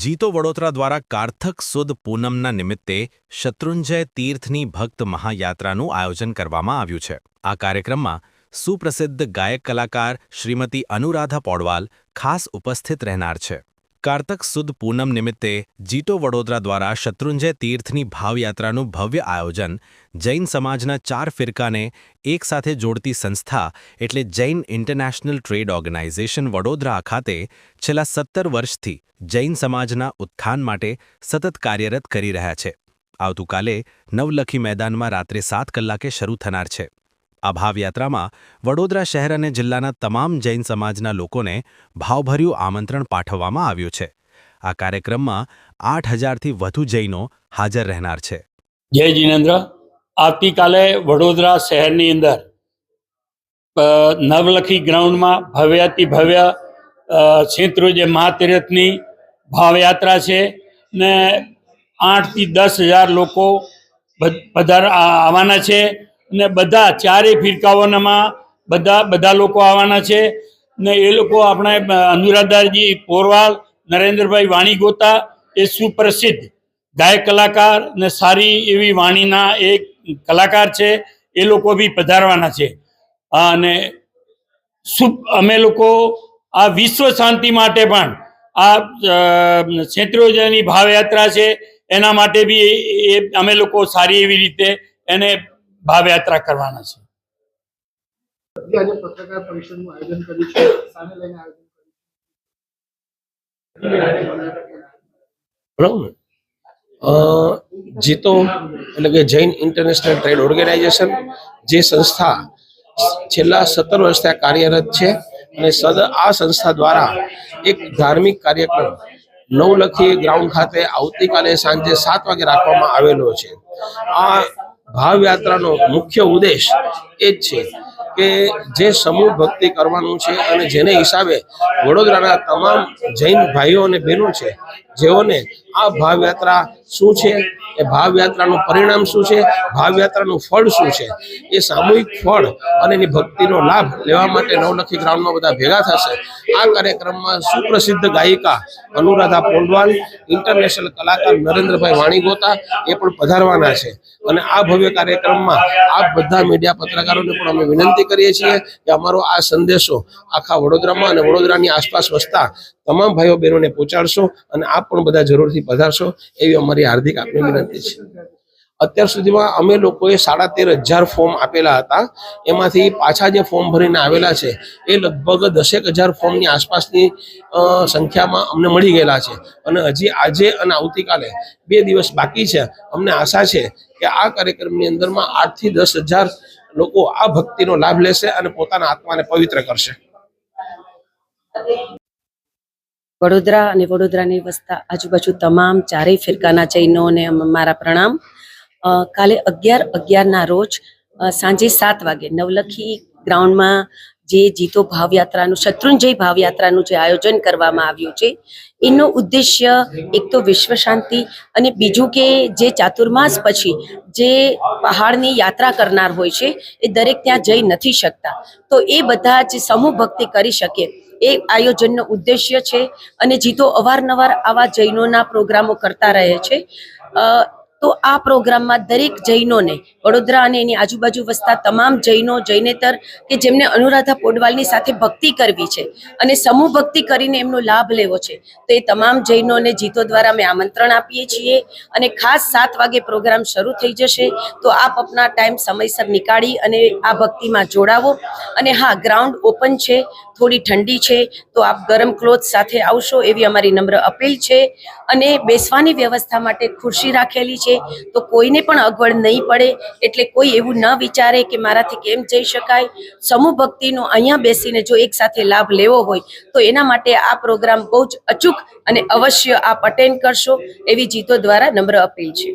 જીતો વડોદરા દ્વારા કારથક સુદ પૂનમના નિમિત્તે શત્રુંજય તીર્થની ભક્ત મહાયાત્રાનું આયોજન કરવામાં આવ્યું છે. આ કાર્યક્રમમાં સુપ્રસિદ્ધ ગાયક કલાકાર શ્રીમતી અનુરાધા પૌડવાલ ખાસ ઉપસ્થિત રહેનાર છે. કારતક સુદ પૂનમ નિમિત્તે જીતો વડોદરા દ્વારા શત્રુંજય તીર્થની ભાવયાત્રાનું ભવ્ય આયોજન જૈન સમાજના ચાર ફિરકાને એક સાથે જોડતી સંસ્થા એટલે Jain international trade organisation Vadodara ખાતે છેલ્લા સત્તર વર્ષથી જૈન સમાજના ઉત્થાન માટે સતત કાર્યરત કરી રહ્યા છે. આવતીકાલે નવલખી મેદાનમાં રાત્રે સાત કલાકે શરૂ થનાર છે. આ ભાવયાત્રામાં વડોદરા શહેર અને જિલ્લાના તમામ જૈન સમાજના લોકોને ભાવભર્યું આમંત્રણ પાઠવવામાં આવ્યું છે. આ કાર્યક્રમમાં આઠ હજારથી વધુ જૈનો હાજર રહેનાર છે. જય જીનેન્દ્ર. આવતીકાલે વડોદરા શહેરની અંદર નવલખી ગ્રાઉન્ડમાં ભવ્યાતિ ભવ્ય છેત્રોજે મહાતીર્થની ભાવયાત્રા છે ને આઠથી દસ હજાર લોકો બધા આવવાના છે. ને બધા ચારેય ફિરકાઓનામાં બધા બધા લોકો આવવાના છે. ને એ લોકો આપણે અનુરાધારજી પોરવાલ, નરેન્દ્રભાઈ વાણી ગોતા એ સુપ્રસિદ્ધ ગાયક કલાકાર ને સારી એવી વાણીના એક કલાકાર છે. એ લોકો બી પધારવાના છે. અને અમે લોકો આ વિશ્વ શાંતિ માટે પણ આ ક્ષેત્રોજની ભાવયાત્રા છે, એના માટે બી એ અમે લોકો સારી એવી રીતે એને ભાવયાત્રા કરવાના છે. જીતો એટલે કે જૈન ઇન્ટરનેશનલ ટ્રેડ ઓર્ગેનાઇઝેશન જે સંસ્થા છેલ્લા સત્તર વર્ષથી કાર્યરત છે અને સદ આ સંસ્થા દ્વારા એક ધાર્મિક કાર્યક્રમ નવલખી ગ્રાઉન્ડ ખાતે આવતીકાલે સાંજે સાત વાગે રાખવામાં આવેલો છે. આ ભાવયાત્રાનો મુખ્ય ઉદ્દેશ એ જ છે કે જે સમૂહ ભક્તિ કરવાનું છે અને જેને હિસાબે વડોદરાના તમામ જૈન ભાઈઓ અને બહેનો છે, જેઓને આ ભાવયાત્રા શું છે એ ભાવયાત્રાનું પરિણામ શું છે? ભાવયાત્રાનું ફળ શું છે? એ સામૂહિક ફળ અને એની ભક્તિનો લાભ લેવા માટે નવલખી ગ્રાઉન્ડમાં બધા ભેગા થશે. આ કાર્યક્રમમાં સુપ્રસિદ્ધ ગાયિકા અનુરાધા પોંડવાલ ઇન્ટરનેશનલ કલાકાર નરેન્દ્રભાઈ વાણી ગોતા એ પણ પધારવાના છે. અને આ ભવ્ય કાર્યક્રમમાં આ બધા મીડિયા પત્રકારોને પણ અમે વિનંતી કરીએ છીએ કે અમારો આ સંદેશો આખા વડોદરામાં અને વડોદરાની આસપાસ વસતા તમામ ભાઈઓ બહેનોને પહોંચાડશો અને આપ પણ બધા જરૂરથી પધારશો એવી અમારી હાર્દિક આપને છે. અત્યાર સુધીમાં અમે લોકોએ સાડા તેર હજાર ફોર્મ આપેલા હતા. એમાંથી પાછા જે ફોર્મ ભરીને આવેલા છે, એ લગભગ દસેક હજાર ફોર્મની આસપાસની સંખ્યામાં અમને મળી ગયેલા છે. અને હજી આજે અને આવતીકાલે બે દિવસ બાકી છે. અમને આશા છે કે આ કાર્યક્રમની અંદરમાં આઠથી દસ હજાર લોકો આ ભક્તિનો લાભ લેશે અને પોતાના આત્માને પવિત્ર કરશે. વડોદરા અને વડોદરાની વસતા આજુબાજુ તમામ ચારેય ફિરકાના જૈનોને મારા પ્રણામ. કાલે અગિયાર અગિયારના રોજ સાંજે સાત વાગે નવલખી ગ્રાઉન્ડમાં જે જીતો ભાવયાત્રાનું, શત્રુંજય ભાવયાત્રાનું જે આયોજન કરવામાં આવ્યું છે, એનો ઉદ્દેશ્ય એક તો વિશ્વ શાંતિ અને બીજું કે જે ચાતુર્માસ પછી જે પહાડની યાત્રા કરનાર હોય છે, એ દરેક ત્યાં જઈ નથી શકતા. તો એ બધા જ સમૂહ ભક્તિ કરી શકે. એ આયોજનનો ઉદ્દેશ્ય છે અને જીતો અવારનવાર આવા જૈનોના પ્રોગ્રામો કરતા રહે છે. તો આ પ્રોગ્રામમાં દરેક જૈનોને, વડોદરા અને એની આજુબાજુ વસતા તમામ જૈનો, જૈનેતર કે જેમને અનુરાધા પોડવાલની સાથે ભક્તિ કરવી છે અને સમૂહ ભક્તિ કરીને એમનો લાભ લેવો છે, તો એ તમામ જૈનોને જીતો દ્વારા અમે આમંત્રણ આપીએ છીએ. અને ખાસ સાત વાગે પ્રોગ્રામ શરૂ થઈ જશે, તો આપ આપના ટાઈમ સમયસર નીકાળી અને આ ભક્તિમાં જોડાવો. અને હા, ગ્રાઉન્ડ ઓપન છે, થોડી ઠંડી છે, તો આપ ગરમ ક્લોથ સાથે આવશો એવી અમારી નમ્ર અપીલ છે. અને બેસવાની વ્યવસ્થા માટે ખુરશી રાખેલી છે. તો કોઈને પણ અગવડ નહીં પડે, એટલે કોઈ એવું ન વિચારે કે મારાથી કેમ જઈ શકાય. સમૂહ ભક્તિનો અહીંયા બેસીને જો એક સાથે લાભ લેવો હોય, તો એના માટે આ પ્રોગ્રામ બહુ જ અચૂક અને અવશ્ય આપ અટેન્ડ કરશો, એવી જીતો દ્વારા નમ્ર અપીલ છે.